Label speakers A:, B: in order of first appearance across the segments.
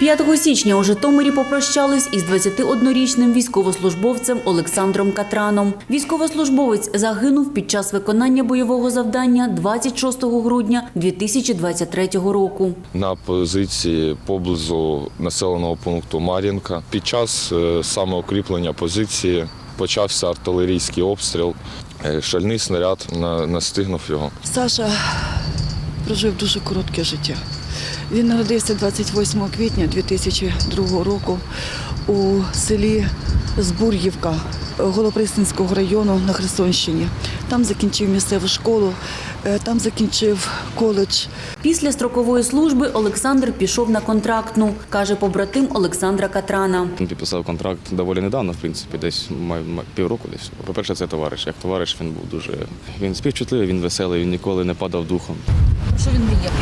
A: 5 січня у Житомирі попрощались із 21-річним військовослужбовцем Олександром Катраном. Військовослужбовець загинув під час виконання бойового завдання 26 грудня 2023 року.
B: на позиції поблизу населеного пункту Мар'їнка. Під час е, самоукріплення позиції почався артилерійський обстріл. Е, Шальний снаряд на- настигнув його.
C: Саша прожив дуже коротке життя. Він народився 28 квітня 2002 року у селі Збур'ївка Голопристанського району на Херсонщині. Там закінчив місцеву школу, е, там закінчив коледж.
A: Після строкової служби Олександр пішов на контрактну, каже побратим Олександра Катрана.
D: Він підписав контракт доволі недавно, в принципі, десь півроку десь. По-перше, це товариш. Як товариш він був дуже. Він співчутливий, він веселий, він ніколи не падав духом.
A: Що він мріяв?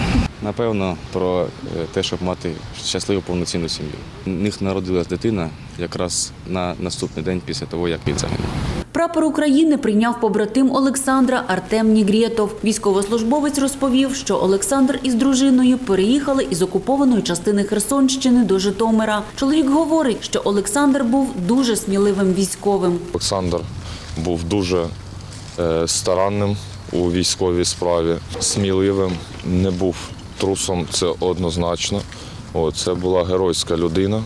D: Напевно, про е, те, щоб мати щасливу повноцінну сім'ю. У них народилась дитина якраз на наступний день після того, як він загинув.
A: Прапор України прийняв побратим Олександра Артем Нігрєтов. Військовослужбовець розповів, що Олександр із дружиною переїхали із окупованої частини Херсонщини до Житомира. Чоловік говорить, що Олександр був дуже сміливим військовим.
B: Олександр був дуже е, старанним у військовій справі, сміливим, не був трусом, це однозначно. О, це була геройська людина.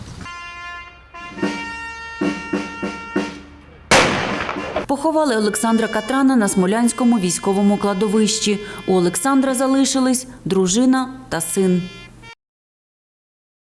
A: Поховали Олександра Катрана на Смолянському військовому кладовищі. У Олександра залишились дружина та син.